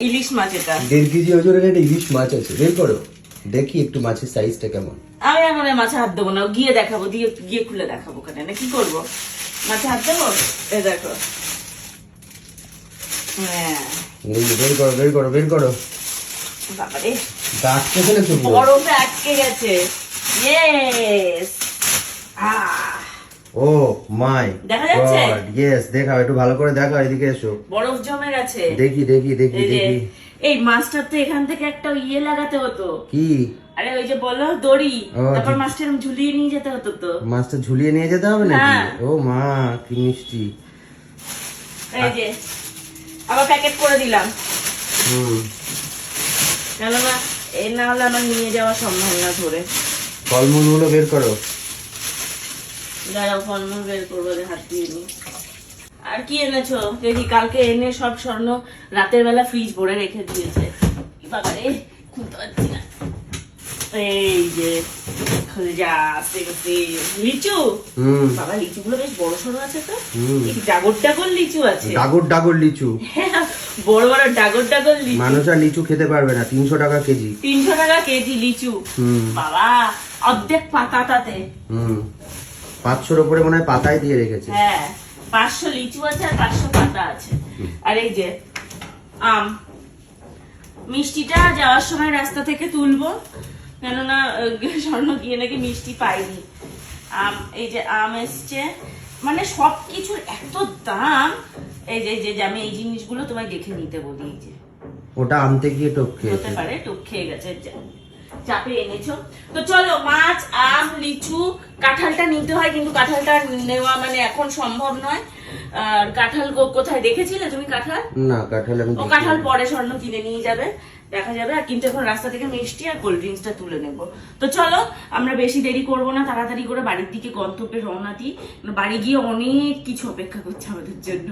ইলিশ মাছ এটা। দেড় কেজি ওজনের একটা ইলিশ মাছ আছে? বের করো। দেখি একটু মাছের সাইজটা কেমন। আমি এখন মাছে হাত দেবো না। গিয়ে দেখাবো দিয়ে গিয়ে খুলে দেখাবো ওখানে। না কি করব? মাছে হাত দেবো? এ দেখো। হ্যাঁ। বের করো বের করো বের করো। বাবারে। দাঁত পেছনে তো বরফে আটকে গেছে। ইয়েস আহ! ও মাই দেখা যাচ্ছে? গড ইয়েস দেখাও একটু ভালো করে দেখাও এদিকে এসো। বরফ জমে গেছে। দেখি দেখি দেখি দেখি। এই মাছটার তো এখান থেকে একটা ইয়ে লাগাতে হতো। কি? আরে ওই যে বলল দড়ি। তারপর এরম ঝুলিয়ে নিয়ে যেতে হতো তো। মাছটা ঝুলিয়ে নিয়ে যেতে হবে নাকি? হ্যাঁ। ও মা কি মিষ্টি। এই যে আবার প্যাকেট করে দিলাম। হুম। কেননা এ না হলে আমার নিয়ে যাওয়া সম্ভব না ধরে। ফলমূলগুলো বের করো। দাঁড়াও ফলমূল বের করব হাত দিয়ে নি আর কি এনেছো? দেখি কালকে এনে সব স্বর্ণ রাতের বেলা ফ্রিজ ভরে রেখে দিয়েছে। বাবারে খুলতে পারছি না। এই যে লিচু? বাবা লিচুগুলো বেশ বড় সড়ো আছে তো। ডাগর ডাগর লিচু আছে। ডাগর ডাগর লিচু। বড় বড় ডাগর ডাগর লিচু। মানুষ আর লিচু খেতে পারবে না তিনশো টাকা কেজি। তিনশো টাকা কেজি লিচু। হুম। বাবা অর্ধেক পাতা তাতে হুম। পাঁচশোর ওপরে মনে হয় পাতায় দিয়ে রেখেছে। হ্যাঁ পাঁচশো লিচু আছে আর পাঁচশো পাতা আছে। আর এই যে আম মিষ্টিটা যাওয়ার সময় রাস্তা থেকে তুলবো কেননা স্বর্ণ গিয়ে নাকি মিষ্টি পাইনি। আম এই যে আম এসছে মানে সব কিছুর এত দাম এই যে যে আমি এই জিনিসগুলো তোমায় দেখে নিতে বলি এই যে। ওটা আনতে গিয়ে টপ হতে পারে টুক খেয়ে গেছে চাপে এনেছো। তো চলো মাছ আম লিচু কাঁঠালটা নিতে হয় কিন্তু কাঁঠালটা নেওয়া মানে এখন সম্ভব নয়। আর কাঁঠাল কোথায় দেখেছিলে তুমি কাঁঠাল? না কাঁঠাল আমি ও কাঁঠাল পরে স্বর্ণ কিনে নিয়ে যাবে দেখা যাবে। আর কিন্তু এখন রাস্তা থেকে মিষ্টি আর কোল্ড ড্রিঙ্কসটা তুলে নেব। তো চলো আমরা বেশি দেরি করব না তাড়াতাড়ি করে বাড়ির দিকে গন্তব্যে রওনা দিই। বাড়ি গিয়ে অনেক কিছু অপেক্ষা করছে আমাদের জন্য।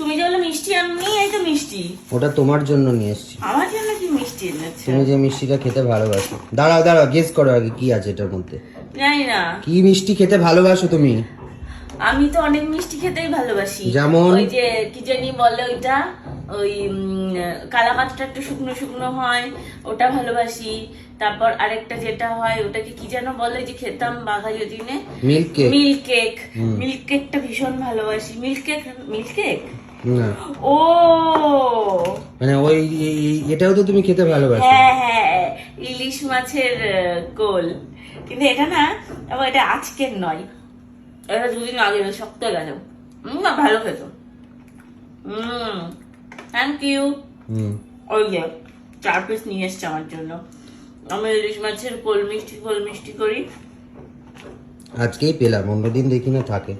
তুমি যে বলে মিষ্টি আমি এই তো মিষ্টি। ওটা তোমার জন্য নিয়ে এসেছি। আমার জন্য কি মিষ্টি এনেছে? তুমি যে মিষ্টিটা খেতে ভালোবাসো। দাঁড়াও দাঁড়াও গেস করো আগে কি আছে এটার মধ্যে। জানি না। কি মিষ্টি খেতে ভালোবাসো তুমি? আমি তো অনেক মিষ্টি খেতেই ভালোবাসি। যেমন? ওই যে কি জানি বলে ওইটা? ওই কালাকাতটা একটু শুকনো শুকনো হয় ওটা ভালোবাসি। তারপর আরেকটা যেটা হয় ওটাকে কি যেন বলে যে খেতাম বাঘা দিনে? Milk cake milk cake milk কেকটা ভীষণ ভালোবাসি। মিল্ক কেক মিল্ক কেক না। ও। মানে ওই এটাও তো তুমি খেতে ভালোবাসো। হ্যাঁ হ্যাঁ ইলিশ মাছের কোল কিন্তু এটা না আবার এটা আজকের নয়। এটা দুদিন আগে শক্ত হয়ে গেছে উম, না ভালো খেত। হুম থ্যাংক ইউ হুম। ওই যে চার পিস নিয়ে এসছে আমার জন্য। আমি ইলিশ মাছের কোল মিষ্টি কোল মিষ্টি করি। আজকেই পেলাম অন্যদিন দেখি না থাকে।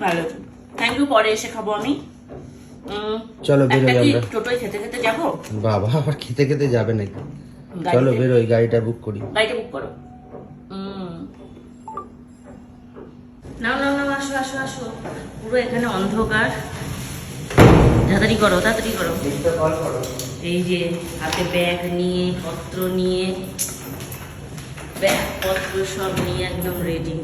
ভালো। থ্যাংক ইউ পরে এসে খাব আমি। চলো বেরোই আমরা। টোটোয় খেতে খেতে যাব? বাবা আবার খেতে খেতে যাবে নাকি? চলো বেরোই গাড়িটা বুক করি। গাড়িটা বুক করো। নাও নাও নাও আসো আসো আসো। পুরো এখানে অন্ধকার। তাড়াতাড়ি করো তাড়াতাড়ি করো। এই যে হাতে ব্যাগ নিয়ে পত্র নিয়ে ব্যাগ পত্র সব নিয়ে একদম রেডি